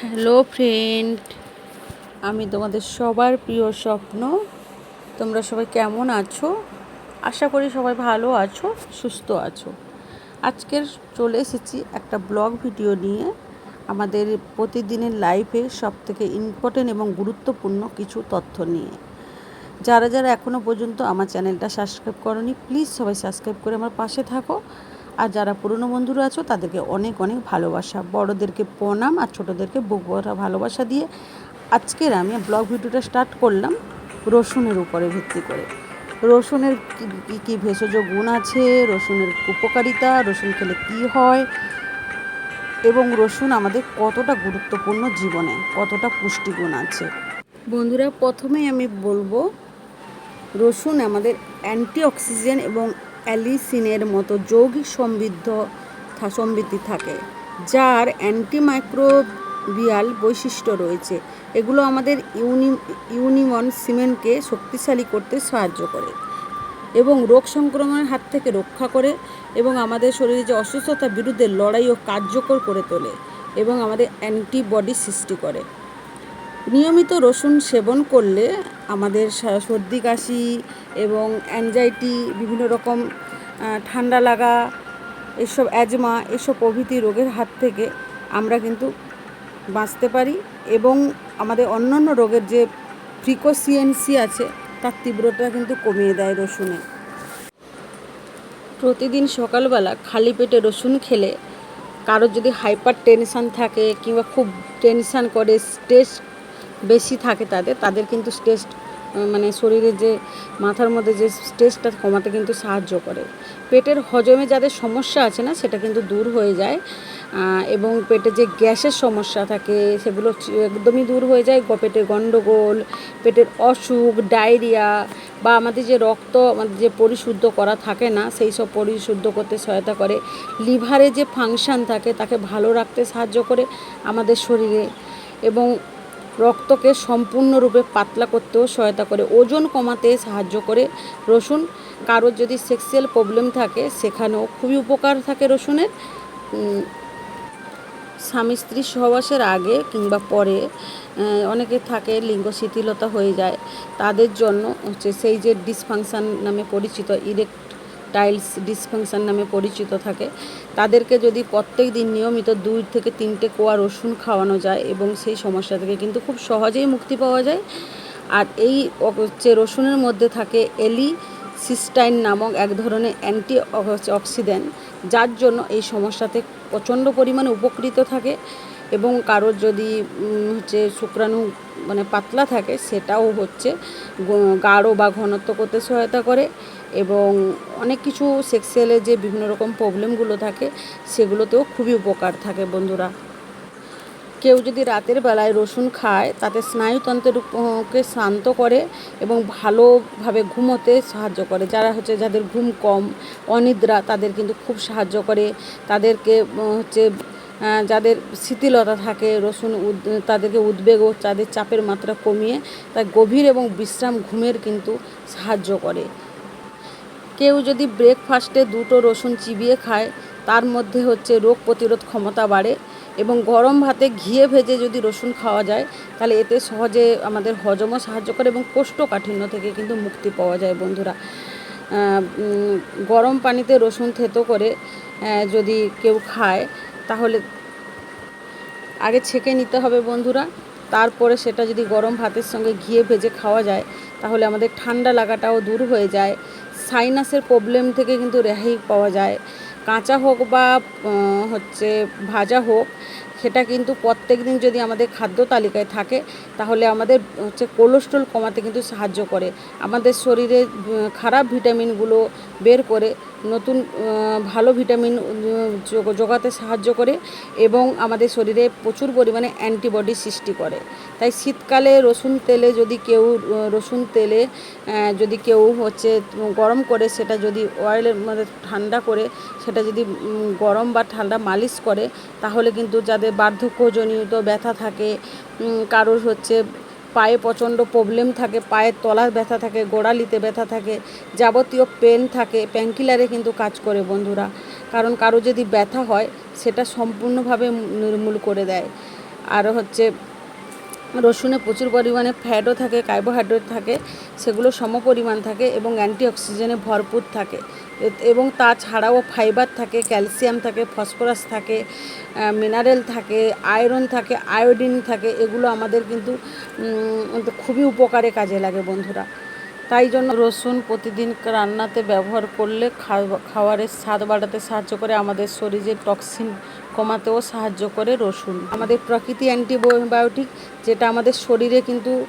Hello friend আমি তোমাদের সবার প্রিয় স্বপ্ন। তোমরা সবাই কেমন আছো? আশা করি সবাই ভালো আছো, সুস্থ আছো। আজকের চলে এসেছি একটা ব্লগ ভিডিও নিয়ে। আমাদের প্রতিদিনের লাইফে সব থেকে ইম্পর্টেন্ট এবং গুরুত্বপূর্ণ কিছু তথ্য নিয়ে। যারা যারা এখনও পর্যন্ত আমার চ্যানেলটা সাবস্ক্রাইব করনি প্লিজ সবাই সাবস্ক্রাইব করে আমার পাশে থাকো। আর যারা পুরনো বন্ধুরা আছো, তাদেরকে অনেক অনেক ভালোবাসা। বড়োদেরকে প্রণাম আর ছোটোদেরকে বুক ভালোবাসা দিয়ে আজকের আমি ব্লগ ভিডিওটা স্টার্ট করলাম রসুনের উপরে ভিত্তি করে। রসুনের কী- কী ভেষজ গুণ আছে, রসুনের উপকারিতা, রসুন খেলে কী হয়, এবং রসুন আমাদের কতটা গুরুত্বপূর্ণ জীবনে, কতটা পুষ্টিগুণ আছে। বন্ধুরা, প্রথমেই আমি বলব, রসুন আমাদের অ্যান্টিঅক্সিজেন এবং অ্যালিসিনের মতো যৌগিক সমৃদ্ধ সমৃদ্ধি থাকে, যার অ্যান্টিমাইক্রোবিয়াল বৈশিষ্ট্য রয়েছে। এগুলো আমাদের ইউনি, ইউনিমন সিমেন্টকে শক্তিশালী করতে সাহায্য করে এবং রোগ সংক্রমণের হাত থেকে রক্ষা করে এবং আমাদের শরীরে যে অসুস্থতার বিরুদ্ধে লড়াইও কার্যকর করে তোলে এবং আমাদের অ্যান্টিবডি সৃষ্টি করে। নিয়মিত রসুন সেবন করলে আমাদের সর্দি, কাশি এবং অ্যাংজাইটি বিভিন্ন রকম ঠান্ডা লাগা, এসব অ্যাজমা এসব প্রভৃতি রোগের হাত থেকে আমরা কিন্তু বাঁচতে পারি এবং আমাদের অন্যান্য রোগের যে ফ্রিকোসিয়েন্সি আছে, তার তীব্রতা কিন্তু কমিয়ে দেয় রসুনে। প্রতিদিন সকালবেলা খালি পেটে রসুন খেলে কারোর যদি হাইপার টেনশান থাকে কিংবা খুব টেনশান করে স্ট্রেস বেশি থাকে তাদের তাদের কিন্তু স্ট্রেস মানে শরীরে যে মাথার মধ্যে যে স্ট্রেসটা কমাতে কিন্তু সাহায্য করে। পেটের হজমে যাদের সমস্যা আছে না, সেটা কিন্তু দূর হয়ে যায়। এবং পেটে যে গ্যাসের সমস্যা থাকে, সেগুলো একদমই দূর হয়ে যায়। পেটের গণ্ডগোল পেটের অসুখ, ডায়রিয়া বা আমাদের যে রক্ত, আমাদের যে পরিশুদ্ধ করা থাকে না, সেই সব পরিশুদ্ধ করতে সহায়তা করে। লিভারে যে ফাংশন থাকে, তাকে ভালো রাখতে সাহায্য করে আমাদের শরীরে। এবং রক্তকে সম্পূর্ণরূপে পাতলা করতেও সহায়তা করে। ওজন কমাতে সাহায্য করে রসুন। কারোর যদি সেক্সুয়াল প্রবলেম থাকে, সেখানেও খুবই উপকার থাকে রসুনের। স্বামী স্ত্রী সহবাসের আগে কিংবা পরে অনেকে থাকে লিঙ্গ শিথিলতা হয়ে যায়। তাদের জন্য হচ্ছে সেই যে ডিসফাংশন নামে পরিচিত ইরেকটাইলস ডিসফাংশন নামে পরিচিত থাকে। তাদেরকে যদি প্রত্যেক দিন নিয়মিত দুই থেকে তিনটে কোয়া রসুন খাওয়ানো যায় এবং সেই সমস্যা থেকে কিন্তু খুব সহজেই মুক্তি পাওয়া যায়। আর এই হচ্ছে রসুনের মধ্যে থাকে এলি সিস্টাইন নামক এক ধরনের অ্যান্টি অক্সিডেন্ট যার জন্য এই সমস্যাতে প্রচণ্ড পরিমাণে উপকৃত থাকে এবং কারোর যদি হচ্ছে শুক্রাণু মানে পাতলা থাকে, সেটাও হচ্ছে গাঢ় বা ঘনত্ব করতে সহায়তা করে। এবং অনেক কিছু সেক্সুয়ালে যে বিভিন্ন রকম প্রবলেমগুলো থাকে, সেগুলোতেও খুবই উপকার থাকে বন্ধুরা। কেউ যদি রাতের বেলায় রসুন খায়, তাতে স্নায়ুতন্ত্রের উপ- শান্ত করে এবং ভালোভাবে ঘুমোতে সাহায্য করে। যারা হচ্ছে, যাদের ঘুম কম, অনিদ্রা, তাদের কিন্তু খুব সাহায্য করে। তাদেরকে হচ্ছে যাদের শিথিলতা থাকে, রসুন উদ- তাদেরকে উদ্বেগ ও তাদের চাপের মাত্রা কমিয়ে তাই গভীর এবং বিশ্রাম ঘুমের কিন্তু সাহায্য করে। কেউ যদি ব্রেকফাস্টে দুটো রসুন চিবিয়ে খায়, তার মধ্যে হচ্ছে রোগ প্রতিরোধ ক্ষমতা বাড়ে এবং গরম ভাতে ঘিয়ে ভেজে যদি রসুন খাওয়া যায়, তাহলে এতে সহজে আমাদের হজমও সাহায্য করে এবং কোষ্ঠকাঠিন্য থেকে কিন্তু মুক্তি পাওয়া যায় বন্ধুরা। গরম পানিতে রসুন থেতো করে যদি কেউ খায়, তাহলে আগে ছেঁকে নিতে হবে বন্ধুরা। তারপরে সেটা যদি গরম ভাতের সঙ্গে ঘিয়ে ভেজে খাওয়া যায়, তাহলে আমাদের ঠান্ডা লাগাটাও দূর হয়ে যায়। সাইনাসের প্রবলেম থেকে কিন্তু রেহাই পাওয়া যায়। কাঁচা হোক বা হচ্ছে ভাজা হোক, সেটা কিন্তু প্রত্যেক দিন যদি আমাদের খাদ্য তালিকায় থাকে, তাহলে আমাদের হচ্ছে কোলেস্ট্রল কমাতে কিন্তু সাহায্য করে। আমাদের শরীরে খারাপ ভিটামিনগুলো বের করে নতুন ভালো ভিটামিন যোগাতে সাহায্য করে এবং আমাদের শরীরে প্রচুর পরিমাণে অ্যান্টিবডি সৃষ্টি করে। তাই শীতকালে রসুন তেলে যদি কেউ রসুন তেলে যদি কেউ হচ্ছে গরম করে, সেটা যদি অয়েলের মধ্যে ঠান্ডা করে, সেটা যদি গরম বা ঠান্ডা মালিশ করে, তাহলে কিন্তু যাদের বার্ধক্যজনিত ব্যথা থাকে কারোর হচ্ছে পায়ে প্রচণ্ড প্রবলেম থাকে, পায়ের তলার ব্যথা থাকে, গোড়ালিতে ব্যথা থাকে, যাবতীয় পেন থাকে প্যাঙ্কিলারে কিন্তু কাজ করে বন্ধুরা। কারণ কারও যদি ব্যথা হয়, সেটা সম্পূর্ণভাবে নির্মূল করে দেয়। আর হচ্ছে রসুনে প্রচুর পরিমাণে ফ্যাটও থাকে কার্বোহাইড্রেট থাকে, সেগুলো সম পরিমাণ থাকে এবং অ্যান্টিঅক্সিজেনে ভরপুর থাকে। এবং তাছাড়াও ফাইবার থাকে ক্যালসিয়াম থাকে ফসফরাস থাকে মিনারেল থাকে আয়রন থাকে আয়োডিন থাকে, এগুলো আমাদের কিন্তু খুবই উপকারে কাজে লাগে বন্ধুরা। তাই জন্য রসুন প্রতিদিন রান্নাতে ব্যবহার করলে খাওয়া- খাবারের স্বাদ বাড়াতে সাহায্য করে, আমাদের শরীরে টক্সিন কমাতেও সাহায্য করে রসুন। আমাদের প্রকৃতি অ্যান্টিবায়োটিক, যেটা আমাদের শরীরে কিন্তু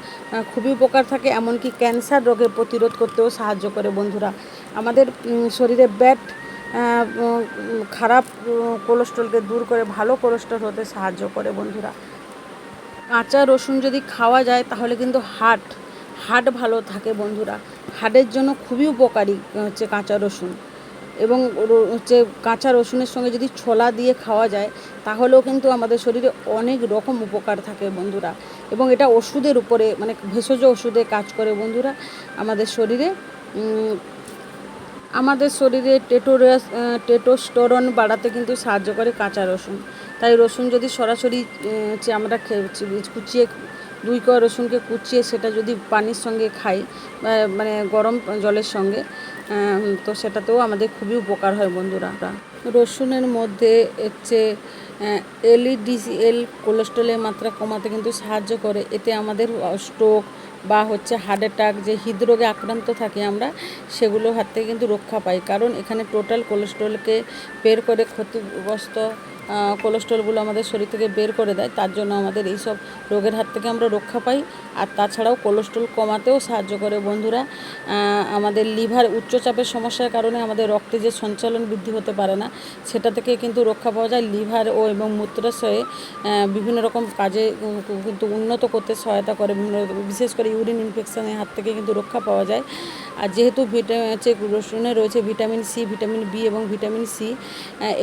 খুবই উপকার থাকে, এমনকি ক্যান্সার রোগের প্রতিরোধ করতেও সাহায্য করে বন্ধুরা। আমাদের শরীরে ব্যাট খারাপ কোলেস্ট্রলকে দূর করে ভালো কোলেস্ট্রল হতে সাহায্য করে বন্ধুরা। কাঁচা রসুন যদি খাওয়া যায়, তাহলে কিন্তু হার্ট হার্ট ভালো থাকে বন্ধুরা। হার্টের জন্য খুবই উপকারী হচ্ছে কাঁচা রসুন। এবং হচ্ছে কাঁচা রসুনের সঙ্গে যদি ছোলা দিয়ে খাওয়া যায়, তাহলেও কিন্তু আমাদের শরীরে অনেক রকম উপকার থাকে বন্ধুরা। এবং এটা ওষুধের উপরে মানে ভেষজ ওষুধে কাজ করে বন্ধুরা। আমাদের শরীরে আমাদের শরীরে টেটোরাস টেটোস্টোরন বাড়াতে কিন্তু সাহায্য করে কাঁচা রসুন। তাই রসুন যদি সরাসরি হচ্ছে আমরা কুচিয়ে দুই কোয়া রসুনকে কুচিয়ে সেটা যদি পানির সঙ্গে খাই মানে গরম জলের সঙ্গে তো সেটাতেও আমাদের খুবই উপকার হয় বন্ধুরা। রসুনের মধ্যে হচ্ছে এলইডিসিএল কোলেস্ট্রলের মাত্রা কমাতে কিন্তু সাহায্য করে। এতে আমাদের স্ট্রোক বা হচ্ছে হার্ট অ্যাটাক, যে হৃদরোগে আক্রান্ত থাকি আমরা, সেগুলো হাত থেকে কিন্তু রক্ষা পাই কারণ এখানে টোটাল কোলেস্ট্রলকে বের করে ক্ষতিগ্রস্ত কোলেস্ট্রলগুলো আমাদের শরীর থেকে বের করে দেয়, তার জন্য আমাদের এই সব রোগের হাত থেকে আমরা রক্ষা পাই। আর তাছাড়াও কোলেস্ট্রল কমাতেও সাহায্য করে বন্ধুরা। আমাদের লিভার উচ্চচাপের সমস্যার কারণে আমাদের রক্তে যে সঞ্চালন বৃদ্ধি হতে পারে না, সেটা থেকে কিন্তু রক্ষা পাওয়া যায়। লিভার ও এবং মূত্রাশয়ে বিভিন্ন রকম কাজে কিন্তু উন্নত করতে সহায়তা করে বিশেষ করে ইউরিন ইনফেকশনের হাত থেকে কিন্তু রক্ষা পাওয়া যায়। আর যেহেতু ভিটামিন হচ্ছে রসুনে রয়েছে ভিটামিন সি, ভিটামিন বি এবং ভিটামিন সি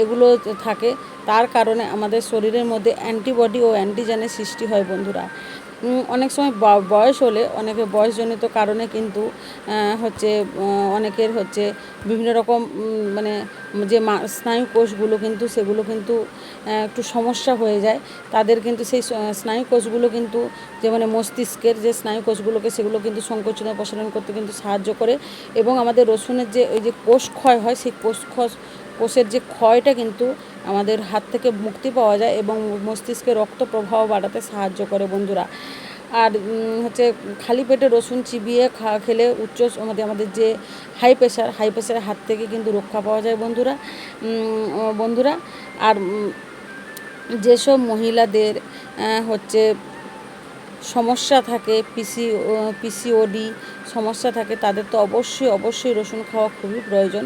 এগুলো থাকে তার কারণে আমাদের শরীরের মধ্যে অ্যান্টিবডি ও অ্যান্টিজেনের সৃষ্টি হয় বন্ধুরা। অনেক সময় বয়স হলে, অনেকে বয়সজনিত কারণে কিন্তু হচ্ছে অনেকের হচ্ছে বিভিন্ন রকম মানে যে স্নায়ু কোষগুলো কিন্তু সেগুলো কিন্তু একটু সমস্যা হয়ে যায়। তাদের কিন্তু সেই স্নায়ু কোষগুলো কিন্তু, যে মানে মস্তিষ্কের যে স্নায়ু কোষগুলোকে সেগুলো কিন্তু সংকোচন প্রসারণ করতে কিন্তু সাহায্য করে এবং আমাদের রসুনের যে ওই যে কোষ ক্ষয় হয়, সেই কোষ, কোষের যে ক্ষয়টা কিন্তু আমাদের হাত থেকে মুক্তি পাওয়া যায় এবং মস্তিষ্কে রক্ত প্রবাহ বাড়াতে সাহায্য করে বন্ধুরা। আর হচ্ছে খালি পেটে রসুন চিবিয়ে খা, খেলে উচ্চ আমাদের আমাদের যে হাই প্রেশার হাই প্রেশারের হাত থেকে কিন্তু রক্ষা পাওয়া যায় বন্ধুরা। বন্ধুরা, আর যেসব মহিলাদের হচ্ছে সমস্যা থাকে পিসি পিসিওডি সমস্যা থাকে, তাদের তো অবশ্যই অবশ্যই রসুন খাওয়া খুবই প্রয়োজন।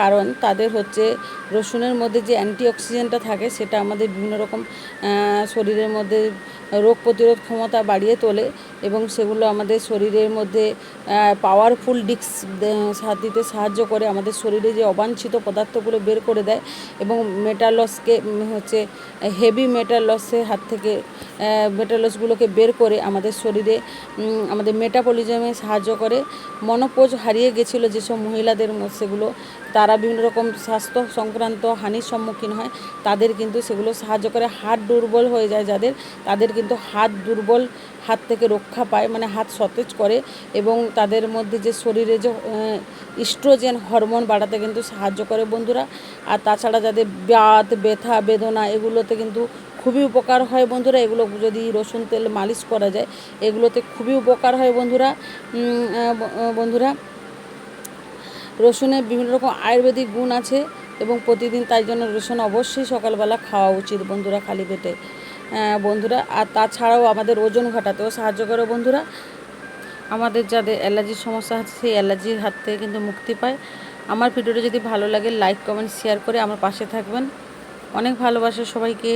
কারণ তাদের হচ্ছে রসুনের মধ্যে যে অ্যান্টিঅক্সিডেন্টটা থাকে, সেটা আমাদের বিভিন্ন রকম শরীরের মধ্যে রোগ প্রতিরোধ ক্ষমতা বাড়িয়ে তোলে এবং সেগুলো আমাদের শরীরের মধ্যে পাওয়ারফুল ডিস্ক দিতে সাহায্য করে, আমাদের শরীরে যে অবাঞ্ছিত পদার্থগুলো বের করে দেয় এবং মেটালসকে হচ্ছে হেভি মেটালসের হাত থেকে মেটালসগুলোকে বের করে আমাদের শরীরে আমাদের মেটাবলিজমে সাহায্য করে। মনোপোজ হারিয়ে গেছিল যেসব মহিলাদের সেগুলো, তারা বিভিন্ন রকম স্বাস্থ্য সংক্রান্ত হানির সম্মুখীন হয়, তাদের কিন্তু সেগুলো সাহায্য করে হাত দুর্বল হয়ে যায় যাদের, তাদের কিন্তু হাত দুর্বল, হাত থেকে রক্ষা পায় মানে হাত সতেজ করে এবং তাদের মধ্যে যে শরীরে যে ইস্ট্রোজেন হরমোন বাড়াতে কিন্তু সাহায্য করে বন্ধুরা। আর তাছাড়া যাদের বাত ব্যথা, বেদনা এগুলোতে কিন্তু খুবই উপকার হয় বন্ধুরা। এগুলো যদি রসুন তেল মালিশ করা যায়, এগুলোতে খুবই উপকার হয় বন্ধুরা। বন্ধুরা, রসুনের বিভিন্ন রকম আয়ুর্বেদিক গুণ আছে এবং প্রতিদিন তাই জন্য রসুন অবশ্যই সকালবেলা খাওয়া উচিত বন্ধুরা খালি পেটে। বন্ধুরা, আর তাছাড়াও আমাদের ওজন ঘটাতেও সাহায্য করে বন্ধুরা। আমাদের যাদের অ্যালার্জির সমস্যা আছে, সেই অ্যালার্জির হাত থেকে কিন্তু মুক্তি পায়। আমার ভিডিওটা যদি ভালো লাগে, লাইক, কমেন্ট, শেয়ার করে আমার পাশে থাকবেন। অনেক ভালোবাসে সবাইকে।